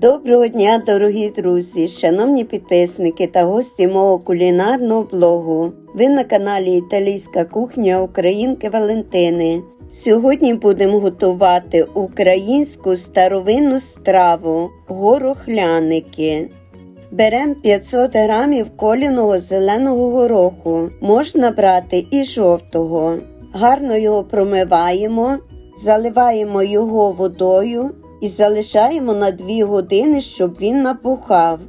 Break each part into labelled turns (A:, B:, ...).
A: Доброго дня, дорогі друзі, шановні підписники та гості мого кулінарного блогу. Ви на каналі Італійська кухня Українки Валентини. Сьогодні будемо готувати українську старовинну страву горохляники. Беремо 500 грамів коліного зеленого гороху. Можна брати і жовтого. Гарно його промиваємо, заливаємо його водою і залишаємо на 2 години, щоб він напухав.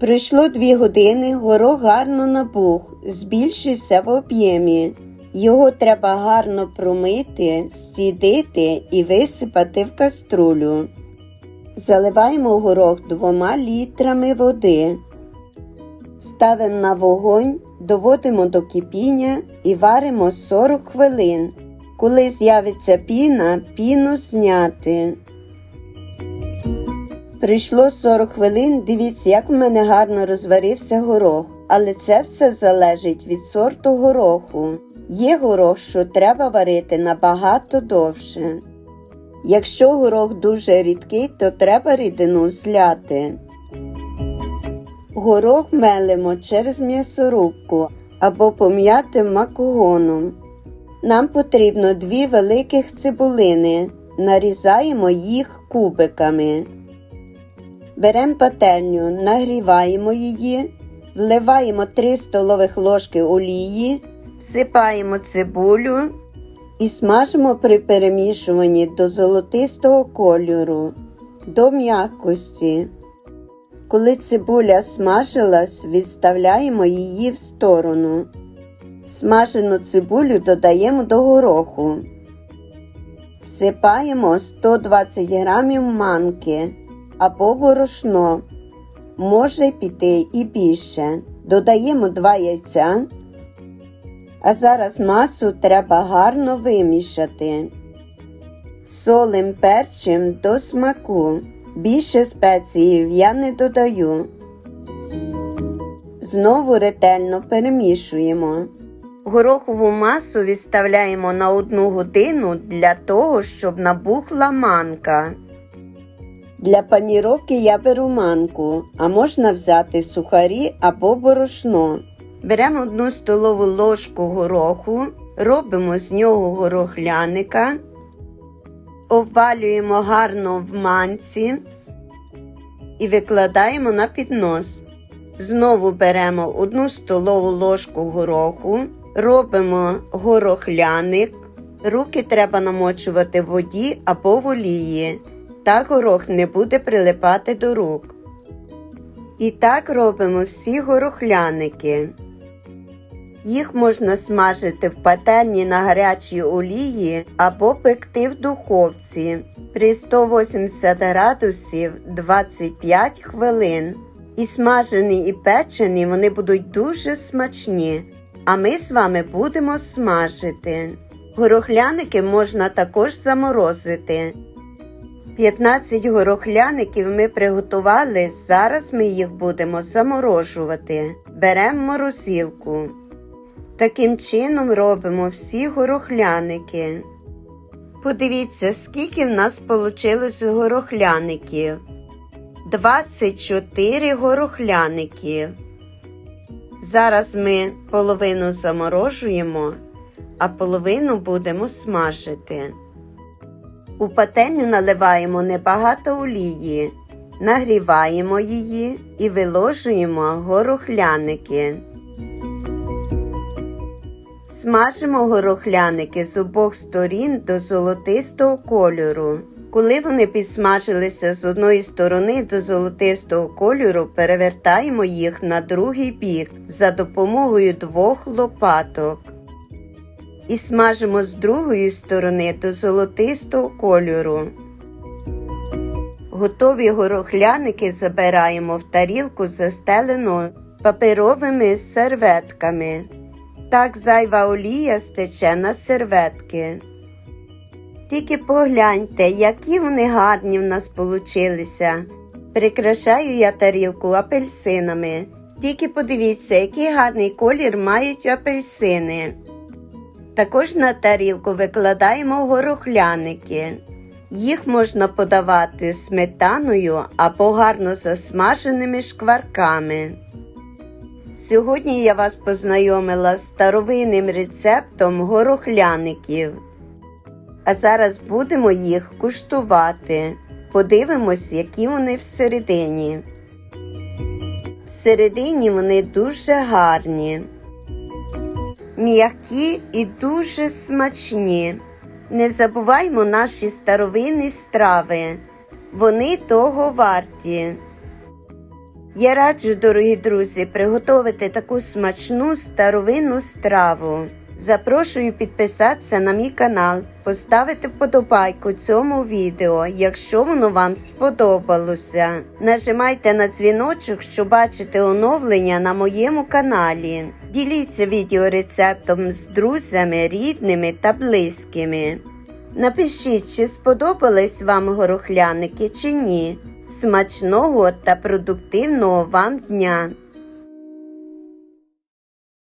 A: Пройшло 2 години, горох гарно набух, збільшився в об'ємі. Його треба гарно промити, стідити і висипати в каструлю. Заливаємо горох двома літрами води. Ставимо на вогонь, доводимо до кипіння і варимо 40 хвилин. Коли з'явиться піна, піну зняти. Прийшло 40 хвилин, дивіться, як в мене гарно розварився горох. Але це все залежить від сорту гороху. Є горох, що треба варити набагато довше. Якщо горох дуже рідкий, то треба рідину зляти. Горох мелимо через м'ясорубку або пом'ятим макогоном. Нам потрібно дві великих цибулини. Нарізаємо їх кубиками. Беремо пательню, нагріваємо її, вливаємо 3 столових ложки олії, всипаємо цибулю і смажимо при перемішуванні до золотистого кольору, до м'якості. Коли цибуля смажилась, відставляємо її в сторону. Смажену цибулю додаємо до гороху. Всипаємо 120 грамів манки або борошно. Може піти і більше. Додаємо 2 яйця. А зараз масу треба гарно вимішати. Солим перчим до смаку. Більше спеції я не додаю. Знову ретельно перемішуємо. Горохову масу відставляємо на одну годину для того, щоб набухла манка. Для паніровки я беру манку, а можна взяти сухарі або борошно. Беремо одну столову ложку гороху, робимо з нього горохляника, обвалюємо гарно в манці і викладаємо на піднос. Знову беремо одну столову ложку гороху, робимо горохляник. Руки треба намочувати в воді або в олії. Так горох не буде прилипати до рук. І так робимо всі горохляники. Їх можна смажити в пательні на гарячій олії або пекти в духовці при 180 градусів 25 хвилин. І смажені і печені вони будуть дуже смачні. А ми з вами будемо смажити. Горохляники можна також заморозити. 15 горохляників ми приготували, зараз ми їх будемо заморожувати. Беремо морозилку. Таким чином робимо всі горохляники. Подивіться, скільки в нас вийшло горохляників. 24 горохляники. Зараз ми половину заморожуємо, а половину будемо смажити. У пательню наливаємо небагато олії, нагріваємо її і виложуємо горохляники. Смажимо горохляники з обох сторін до золотистого кольору. Коли вони підсмажилися з одної сторони до золотистого кольору, перевертаємо їх на другий бік за допомогою двох лопаток. І смажимо з другої сторони до золотистого кольору. Готові горохляники забираємо в тарілку, застелену паперовими серветками. Так зайва олія стече на серветки. Тільки погляньте, які вони гарні в нас получилися. Прикрашаю я тарілку апельсинами. Тільки подивіться, який гарний колір мають апельсини. Також на тарілку викладаємо горохляники. Їх можна подавати сметаною або гарно засмаженими шкварками. Сьогодні я вас познайомила з старовинним рецептом горохляників. А зараз будемо їх куштувати. Подивимось, які вони всередині. Всередині вони дуже гарні, м'які і дуже смачні. Не забуваймо наші старовинні страви. Вони того варті. Я раджу, дорогі друзі, приготувати таку смачну старовинну страву. Запрошую підписатися на мій канал, поставити вподобайку цьому відео, якщо воно вам сподобалося. Нажимайте на дзвіночок, щоб бачити оновлення на моєму каналі. Діліться відеорецептом з друзями, рідними та близькими. Напишіть, чи сподобались вам горохляники чи ні. Смачного та продуктивного вам дня!